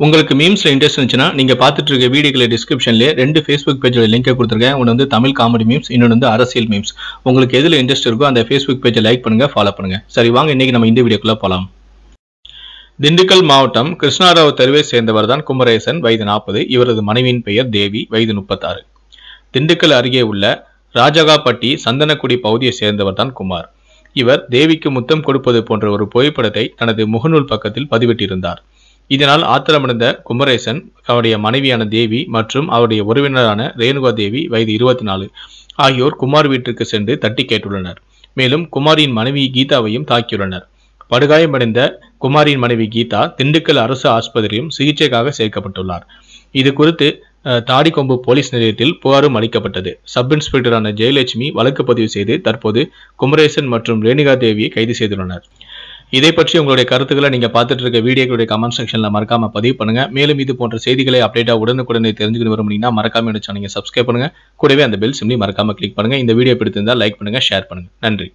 உங்களுக்கு மீம்ஸ்ல இன்ட்ரெஸ்ட் இருந்துச்சுன்னா நீங்க பார்த்துட்டு இருக்க வீடியோக்களை டிஸ்கிரிப்ஷன்ல ரெண்டு ஃபேஸ்புக் பேஜோட லிங்கை கொடுத்துருக்கேன். ஒன்று வந்து தமிழ் காமெடி மீம்ஸ் இன்னொன்று வந்து அரசியல் மீம்ஸ் உங்களுக்கு எதுல இன்ட்ரெஸ்ட் இருக்கோ அந்த ஃபேஸ்புக் பேஜை லைக் பண்ணுங்க ஃபாலோ பண்ணுங்க. சரி வாங்க இன்னைக்கு நம்ம இந்த வீடியோக்குள்ள போலாம். திண்டுக்கல் மாவட்டம் கிருஷ்ணாராவ் தெருவை சேர்ந்தவர் தான் குமரேசன் வயது நாற்பது. இவரது மனைவியின் பெயர் தேவி வயது முப்பத்தாறு. திண்டுக்கல் அருகே உள்ள ராஜகாப்பட்டி சந்தனக்குடி பகுதியை சேர்ந்தவர் தான் குமார். இவர் தேவிக்கு முத்தம் கொடுப்பது போன்ற ஒரு புகைப்படத்தை தனது முகநூல் பக்கத்தில் பதிவிட்டிருந்தார். இதனால் ஆத்திரமடைந்த குமரேசன் அவருடைய மனைவியான தேவி மற்றும் அவருடைய உறவினரான ரேணுகா தேவி வயது இருபத்தி நாலு ஆகியோர் குமார் வீட்டிற்கு சென்று தட்டி கேட்டுள்ளனர். மேலும் குமாரின் மனைவி கீதாவையும் தாக்கியுள்ளனர். படுகாயமடைந்த குமாரின் மனைவி கீதா திண்டுக்கல் அரசு ஆஸ்பத்திரியும் சிகிச்சைக்காக சேர்க்கப்பட்டுள்ளார். இது குறித்து தாடிக்கொம்பு போலீஸ் நிலையத்தில் புகாரும் அளிக்கப்பட்டது. சப் இன்ஸ்பெக்டரான ஜெயலட்சுமி வழக்கு பதிவு செய்து தற்போது குமரேசன் மற்றும் ரேணுகா தேவியை கைது செய்துள்ளனர். இதை பற்றி உங்களுடைய கருத்துக்களை நீங்கள் பார்த்துட்டு இருக்க வீடியோக்களுடைய கமெண்ட் செக்ஷனில் மறக்காம பதிவு பண்ணுங்க. மேலும் இது போன்ற செய்திகளை அப்டேட்டாக உடனுக்குடனே தெரிஞ்சுக்கணும் விரும்புனீங்கன்னா மறக்காம என்னோட சேனலை சப்ஸ்கிரைப் பண்ணுங்க. கூடவே அந்த பெல் சிம்லி மறக்காம கிளிக் பண்ணுங்க. இந்த வீடியோ பிடித்திருந்தால் லைக் பண்ணுங்க ஷேர் பண்ணுங்க. நன்றி.